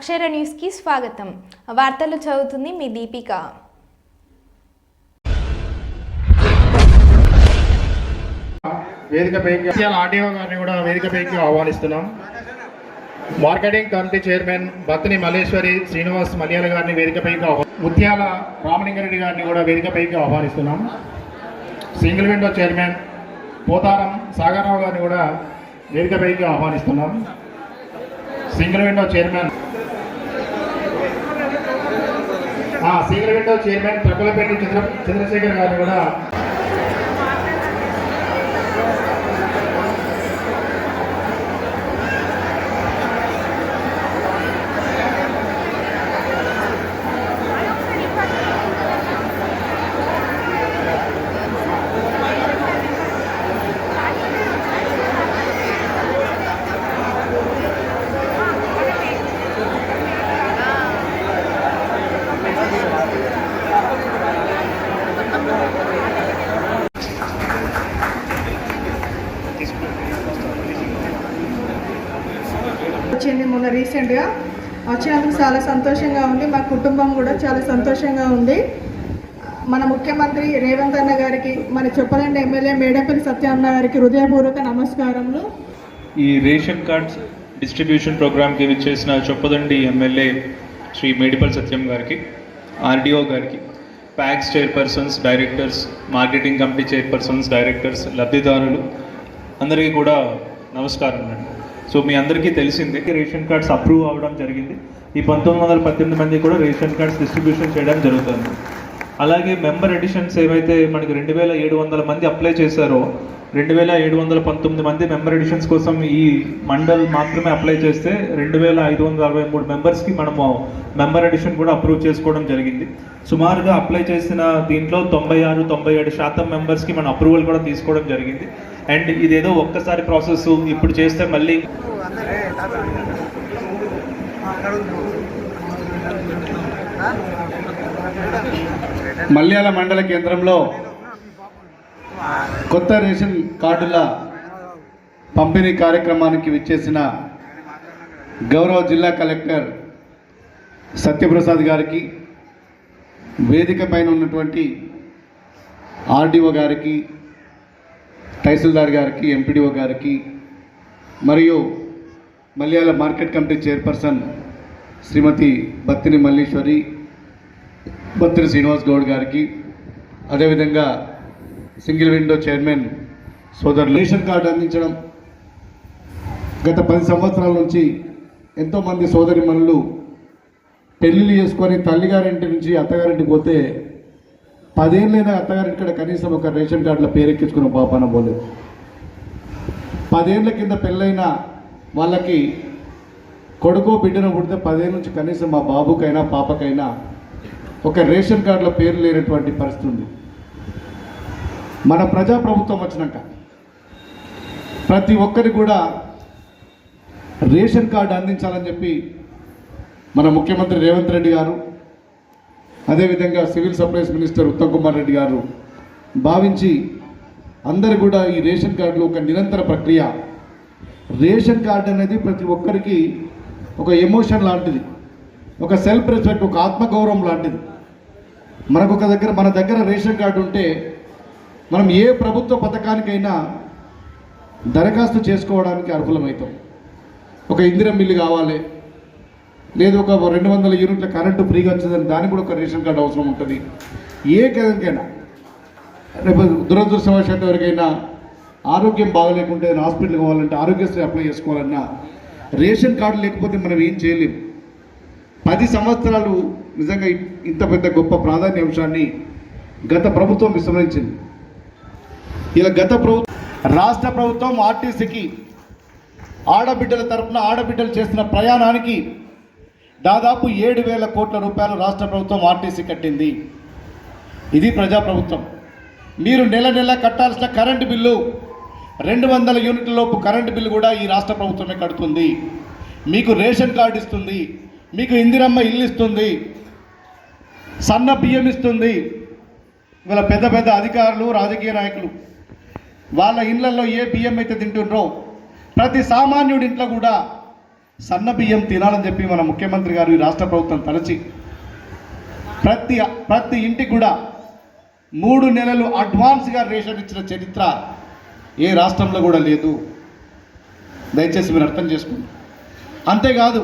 అక్షర న్యూస్కి స్వాగతం. వార్తలు చదువుతుంది మీ దీపిక. వేదికపైకి ఆర్డీఓ గారిని కూడా వేదికపైకి ఆహ్వానిస్తున్నాం. Marketing committee chairman Battini Malleshwari Srinivas Malayala గారిని వేదికపైకి ఆహ్వాని ముత్యాల రామలింగారెడ్డి గారిని కూడా వేదికపైకి ఆహ్వానిస్తున్నాం. Single window chairman Potharam Sagarrao గారిని కూడా వేదికపైకి ఆహ్వానిస్తున్నాం. సింగిల్ విండో చైర్మన్ ఆ, single window chairman Prakulapeti Chandra Chandrashekar గారిని కూడా వచ్చింది మొన్న రీసెంట్గా. వచ్చినందుకు చాలా సంతోషంగా ఉంది. మా కుటుంబం కూడా చాలా సంతోషంగా ఉంది. మన ముఖ్యమంత్రి రేవంత్ అన్న గారికి మన చెప్పలండి ఎమ్మెల్యే మేడపల్లి సత్యాన్న గారికి హృదయపూర్వక నమస్కారములు. ఈ రేషన్ కార్డ్స్ డిస్ట్రిబ్యూషన్ ప్రోగ్రామ్కి విచ్చేసిన చొప్పదండి ఎమ్మెల్యే శ్రీ మేడిపల్ సత్యం గారికి ఆర్డీఓ గారికి PACS chairpersons directors marketing committee chairpersons directors లబ్ధిదారులు అందరికీ కూడా నమస్కారం అండి. సో మీ అందరికీ తెలిసిందే రేషన్ కార్డ్స్ అప్రూవ్ అవ్వడం జరిగింది. ఈ పంతొమ్మిది వందల పద్దెనిమిది మంది కూడా రేషన్ కార్డ్స్ డిస్ట్రిబ్యూషన్ చేయడం జరుగుతుంది. అలాగే మెంబర్ ఎడిషన్స్ ఏవైతే మనకి రెండు వేల ఏడు వందల మంది అప్లై చేశారో రెండు వేల ఏడు వందల పంతొమ్మిది మంది మెంబర్ ఎడిషన్స్ కోసం ఈ మండల్ మాత్రమే అప్లై చేస్తే రెండు వేల ఐదు వందల అరవై మూడు మెంబర్స్కి మనము మెంబర్ ఎడిషన్ కూడా అప్రూవ్ చేసుకోవడం జరిగింది. సుమారుగా అప్లై చేసిన దీంట్లో తొంభై ఆరు తొంభై ఏడు శాతం మెంబర్స్కి మనం అప్రూవల్ కూడా తీసుకోవడం జరిగింది. అండ్ ఇదేదో ఒక్కసారి ప్రాసెస్ ఇప్పుడు చేస్తే మళ్ళీ మల్యాల మండల కేంద్రంలో కొత్త రేషన్ కార్డుల పంపిణీ కార్యక్రమానికి విచ్చేసిన గౌరవ జిల్లా కలెక్టర్ సత్యప్రసాద్ గారికి వేదిక పైన ఉన్నటువంటి ఆర్డీఓ గారికి తహసీల్దార్ గారికి ఎంపీడీఓ గారికి మరియు Malayala market committee chairperson Shrimati Battini Malleshwari Battini Srinivas Goud గారికి అదేవిధంగా సింగిల్ విండో చైర్మన్ సోదరులు రేషన్ కార్డు అందించడం. గత పది సంవత్సరాల నుంచి ఎంతోమంది సోదరిమణులు పెళ్ళిళ్ళు చేసుకొని తల్లిగారింటి నుంచి అత్తగారింటికి పోతే పదేళ్ళైనా అత్తగారింటి కనీసం ఒక రేషన్ కార్డులో పేరెక్కించుకున్న పాపాన పోలేదు. పదేళ్ళ కింద పెళ్ళైన వాళ్ళకి కొడుకో బిడ్డను పుడితే పదేళ్ళ నుంచి కనీసం మా బాబుకైనా పాపకైనా ఒక రేషన్ కార్డులో పేరు లేనటువంటి పరిస్థితి ఉంది. మన ప్రజాప్రభుత్వం వచ్చినాక ప్రతి ఒక్కరికి కూడా రేషన్ కార్డు అందించాలని చెప్పి మన ముఖ్యమంత్రి రేవంత్ రెడ్డి గారు అదేవిధంగా civil supplies minister Uttam Kumar Reddy గారు భావించి అందరు కూడా ఈ రేషన్ కార్డులో ఒక నిరంతర ప్రక్రియ. రేషన్ కార్డు అనేది ప్రతి ఒక్కరికి ఒక ఎమోషన్ లాంటిది. ఒక సెల్ఫ్ రెస్పెక్ట్ ఒక ఆత్మగౌరవం లాంటిది. మనకు ఒక దగ్గర మన దగ్గర రేషన్ కార్డు ఉంటే మనం ఏ ప్రభుత్వ పథకానికైనా దరఖాస్తు చేసుకోవడానికి అర్హులమవుతాం ఒక ఇందిరం మిల్లు కావాలి లేదు ఒక రెండు వందల యూనిట్ల కరెంటు ఫ్రీగా వచ్చిందని దానికి కూడా ఒక రేషన్ కార్డు అవసరం ఉంటుంది. ఏ కదనికైనా రేపు దురదృష్టవశాత్తు ఎవరికైనా ఆరోగ్యం బాగలేకుంటే హాస్పిటల్కి హాస్పిటల్ కావాలంటే ఆరోగ్యశ్రీ అప్లై చేసుకోవాలన్నా రేషన్ కార్డు లేకపోతే మనం ఏం చేయలేం. పది సంవత్సరాలు నిజంగా ఇంత పెద్ద గొప్ప ప్రాధాన్య అంశాన్ని గత ప్రభుత్వం విస్మరించింది. ఇలా గత ప్రభుత్వం రాష్ట్ర ప్రభుత్వం ఆర్టీసీకి ఆడబిడ్డల తరఫున ఆడబిడ్డలు చేస్తున్న ప్రయాణానికి దాదాపు ఏడు వేల కోట్ల రూపాయలు రాష్ట్ర ప్రభుత్వం ఆర్టీసీ కట్టింది. ఇది ప్రజాప్రభుత్వం. మీరు నెల నెల కట్టాల్సిన కరెంటు బిల్లు రెండు వందల యూనిట్ల లోపు కరెంటు బిల్లు కూడా ఈ రాష్ట్ర ప్రభుత్వమే కడుతుంది. మీకు రేషన్ కార్డు ఇస్తుంది మీకు ఇందిరమ్మ ఇల్లు ఇస్తుంది సన్న బియ్యం ఇస్తుంది. ఇవాళ పెద్ద పెద్ద అధికారులు రాజకీయ నాయకులు వాళ్ళ ఇళ్ళలో ఏ బియ్యం అయితే తింటుండ్రో ప్రతి సామాన్యుడి ఇంట్లో కూడా సన్న బియ్యం తినాలని చెప్పి మన ముఖ్యమంత్రి గారు ఈ రాష్ట్ర ప్రభుత్వం తలచి ప్రతి ప్రతి ఇంటికి కూడా మూడు నెలలు అడ్వాన్స్గా రేషన్ ఇచ్చిన చరిత్ర ఏ రాష్ట్రంలో కూడా లేదు. దయచేసి మీరు అర్థం చేసుకోండి. అంతేకాదు